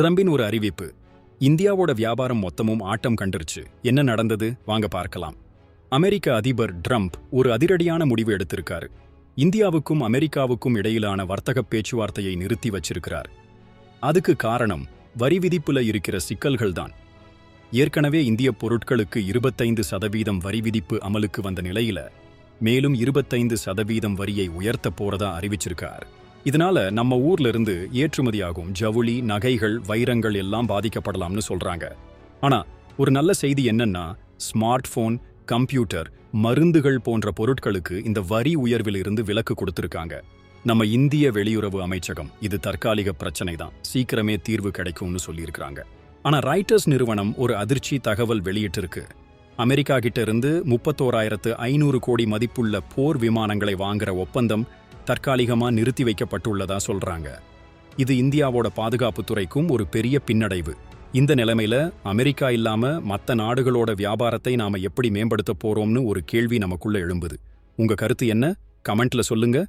ட்ரம்பின் ஒரு அறிவிப்பு. இந்தியாவோட வியாபாரம் மொத்தமும் ஆட்டம் கண்டுருச்சு. என்ன நடந்தது? வாங்க பார்க்கலாம். அமெரிக்க அதிபர் ட்ரம்ப் ஒரு அதிரடியான முடிவு எடுத்திருக்காரு. இந்தியாவுக்கும் அமெரிக்காவுக்கும் இடையிலான வர்த்தக பேச்சுவார்த்தையை நிறுத்தி வச்சிருக்கிறார். அதுக்கு காரணம் வரி விதிப்புல இருக்கிற சிக்கல்கள்தான் ஏற்கனவே இந்திய பொருட்களுக்கு இருபத்தைந்து சதவீதம் வரி விதிப்பு அமலுக்கு வந்த நிலையில மேலும் இருபத்தைந்து சதவீதம் வரியை உயர்த்த போறதா அறிவிச்சிருக்கார். இதனால நம்ம ஊர்ல இருந்து ஏற்றுமதியாகும் ஜவுளி நகைகள் வைரங்கள் எல்லாம் பாதிக்கப்படலாம்னு சொல்றாங்க. ஆனா ஒரு நல்ல செய்தி என்னன்னா ஸ்மார்ட் போன் கம்ப்யூட்டர் மருந்துகள் போன்ற பொருட்களுக்கு இந்த வரி உயர்வில் இருந்து விலக்கு கொடுத்திருக்காங்க. நம்ம இந்திய வெளியுறவு அமைச்சகம் இது தற்காலிக பிரச்சனை தான் சீக்கிரமே தீர்வு கிடைக்கும்னு சொல்லியிருக்கிறாங்க. ஆனா ரைட்டர்ஸ் நிறுவனம் ஒரு அதிர்ச்சி தகவல் வெளியிட்டிருக்கு. அமெரிக்கா கிட்ட இருந்து முப்பத்தோராயிரத்து ஐநூறு கோடி மதிப்புள்ள போர் விமானங்களை வாங்குற ஒப்பந்தம் தற்காலிகமா நிறுத்தி வைக்கப்பட்டுள்ளதா சொல்றாங்க. இது இந்தியாவோட பாதுகாப்பு துறைக்கும் ஒரு பெரிய பின்னடைவு. இந்த நிலைமையில அமெரிக்கா இல்லாம மத்த நாடுகளோட வியாபாரத்தை நாம எப்படி மேம்படுத்த போறோம்னு ஒரு கேள்வி நமக்குள்ள எழும்புது. உங்க கருத்து என்ன? கமெண்ட்ல சொல்லுங்க.